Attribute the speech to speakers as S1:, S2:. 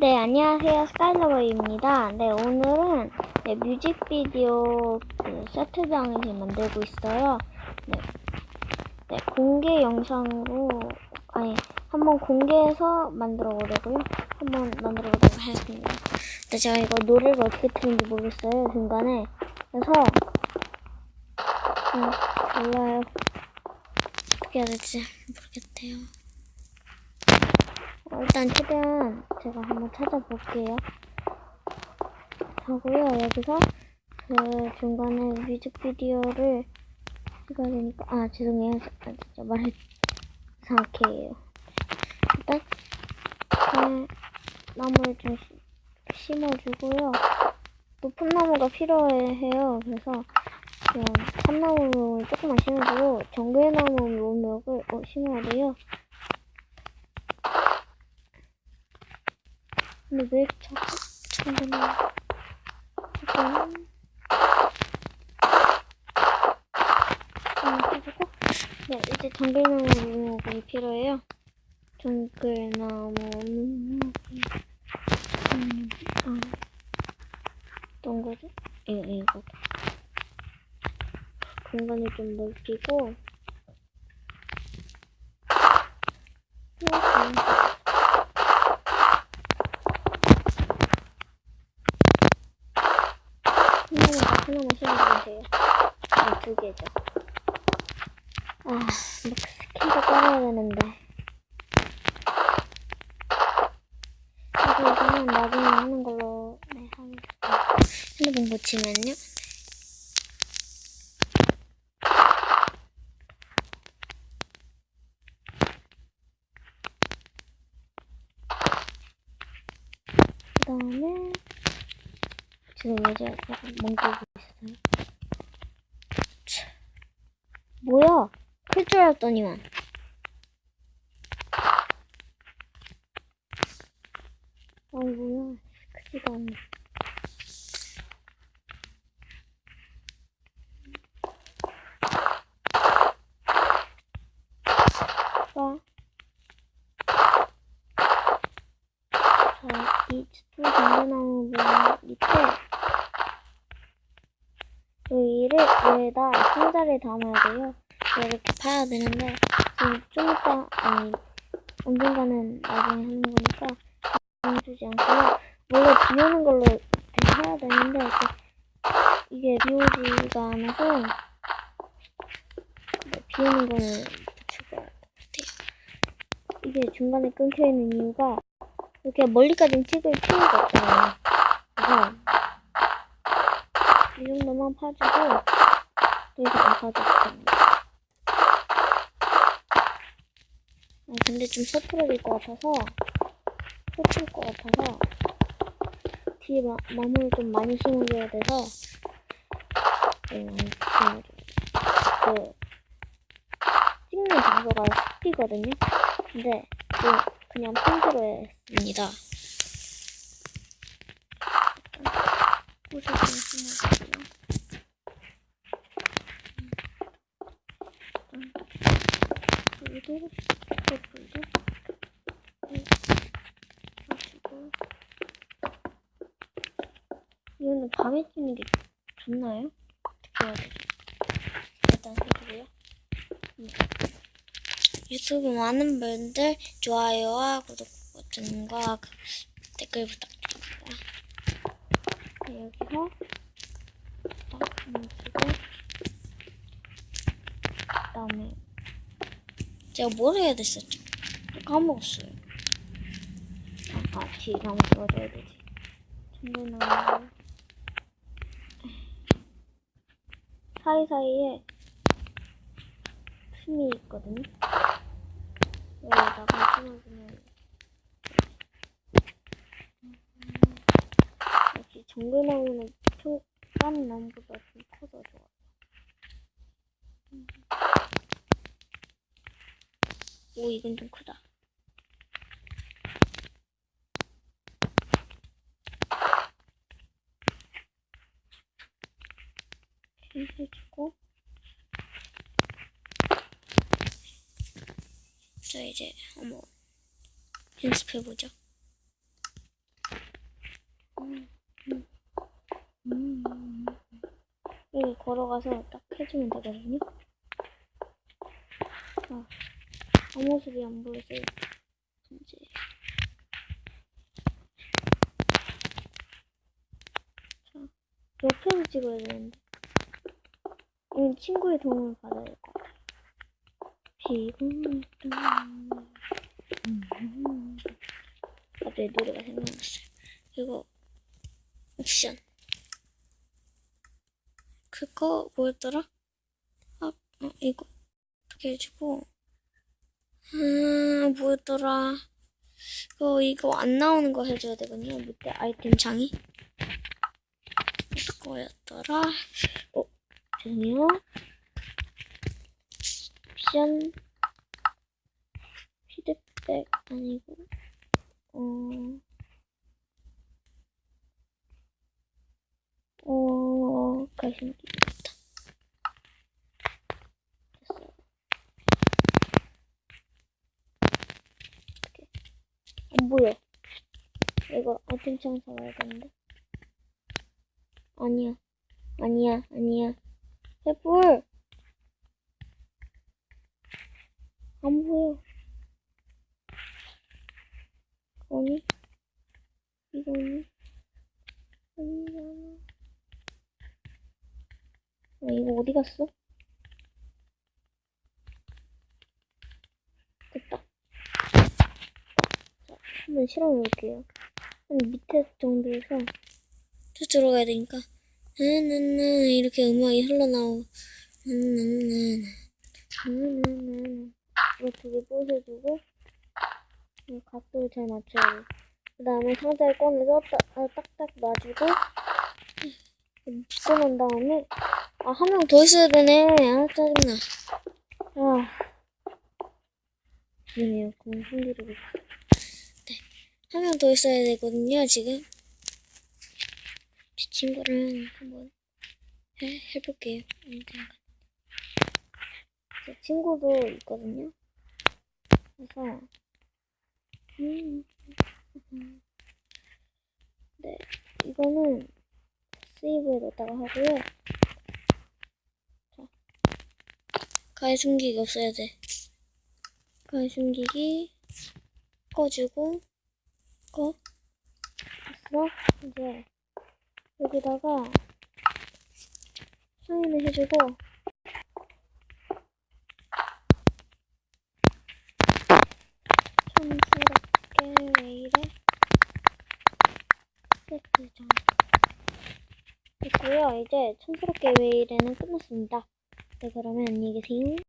S1: 네, 안녕하세요. 스카이러버입니다. 네, 오늘은 네, 뮤직비디오 그 세트장을 지금 만들고 있어요. 네, 네, 공개 영상으로, 아니, 한번 공개해서 만들어 보려고요. 한번 만들어 보도록 하겠습니다. 근데 제가 이거 노래를 어떻게 트는지 모르겠어요, 중간에. 그래서, 음, 몰라요. 어떻게 해야 될지 모르겠대요. 어, 일단 최대한 제가 한번 찾아볼게요. 하고요. 여기서 그 중간에 뮤직비디오를 찍어야 되니까 아 죄송해요. 아, 진짜 말 이상하게 해요. 일단 그 나무를 좀 시- 심어주고요. 높은 나무가 필요해요. 그래서 그냥 참나무 조금만 심어주고 정글나무 묘목을 어, 심어야 돼요. 근데 왜 자꾸 잠깐만 잠깐 아네 이제 정글나무 묘목이 필요해요 정글나무 음, 아 어떤 거지? 이거 이거 공간을 좀 넓히고 이렇게 하나만 돼요. 아, 두 개죠. 아, 뭐 스킨도 깔아야 되는데. 그래서 이거는 나중에 하는 걸로 네 하겠습니다. 핸드폰 고치면요. 그 다음에 지금 이제 약간 멍들고 있어요. 차. 뭐야? 클 줄 알았더니만. 아 뭐야? 크지가 않네. 와. 자, 이두 정글나무 밑에 여기다 상자를 담아야 돼요. 이렇게 파야 되는데 지금 좀 이따 아니 언젠가는 나중에 하는 거니까 주지 않고요. 원래 비 오는 걸로 해야 되는데 이게 비 오지가 않아서 네, 비 오는 거는 될것 같아요. 이게 중간에 끊겨 있는 이유가 이렇게 멀리까지는 찍을 필요가 없잖아요. 그래서 이 정도만 파주고 됩니다. 아, 근데 좀 서투러질 것 같아서 꽂힐 것 같아서 뒤에 마, 나무를 좀 많이 심어줘야 돼서 네, 많이 심어줘요. 그 찍는 장소가 숲이거든요. 근데 그 그냥 평지로 했습니다. 꽃을 좀 심어주고요. 불도, 불도, 켜주고. 이거는 밤에 찍는 게 좋나요? 어떻게 해야 되지? 일단 해주고요. 음. 유튜브 많은 분들 좋아요와 구독 버튼과 그 댓글 부탁드립니다. 네, 여기서 딱 멈추고 그 다음에 제가 뭘 해야 됐었죠? 까먹었어요. 아까 뒤에 나무 들어줘야 되지. 정글나무 사이사이에 틈이 있거든요. 여기다가 심어주면 역시 정글 나무는 총 다른 나무보다 좀 커서 좋아요. 음. 오 이건 좀 크다. 해주고 자 이제 한번 연습해보죠. 음. 여기 걸어가서 딱 해주면 되거든요. 자, 앞모습이 안 보여서 이제 자, 옆에서 찍어야 되는데 이건 친구의 도움을 받아야 될 것 같아요. 피곤했던 음. 갑자기 노래가 생각났어요. 이거 옵션 그거 뭐였더라? 아, 어, 이거 어떻게 해주고 음 뭐였더라? 이거 이거 안 나오는 거 해줘야 되거든요. 밑에 아이템 창이 이거였더라. 어 죄송해요. 옵션 피드백 아니고 어. 어, 가슴 끼겠다. 됐어요. 어떡해. 안 보여. 이거 아이템창 사와야 되는데. 아니야. 아니야, 아니야. 해불! 안 보여. 이거니? 이거니? 아니야. 어, 이거 어디 갔어? 됐다. 자, 한번 실험해 볼게요. 한 밑에 정도에서 쭉 들어가야 되니까 나나나 이렇게 음악이 흘러나오고 나나나 나나나 이거 두개이 각도를 잘 맞춰야 돼. 그 다음에 상자를 꺼내서 딱, 아, 딱딱 놔주고 묶어놓은 다음에 아, 한 명 더 있어야 되네. 아, 짜증나. 아. 그만 숨기려고. 네. 한 명 더 있어야 되거든요, 지금. 제 친구랑 한번 해, 해볼게요. 제 친구도 있거든요. 그래서, 음, 음. 네. 이거는 세이브에 넣었다가 하고요. 가위 숨기기 없어야 돼. 가위 숨기기 꺼주고 꺼 됐어? 이제 여기다가 사인을 해주고 촌스럽게 왜 이래? 세트장 됐고요. 이제 촌스럽게 왜 이래는 끝났습니다. 네, 그러면 안녕히 계세요.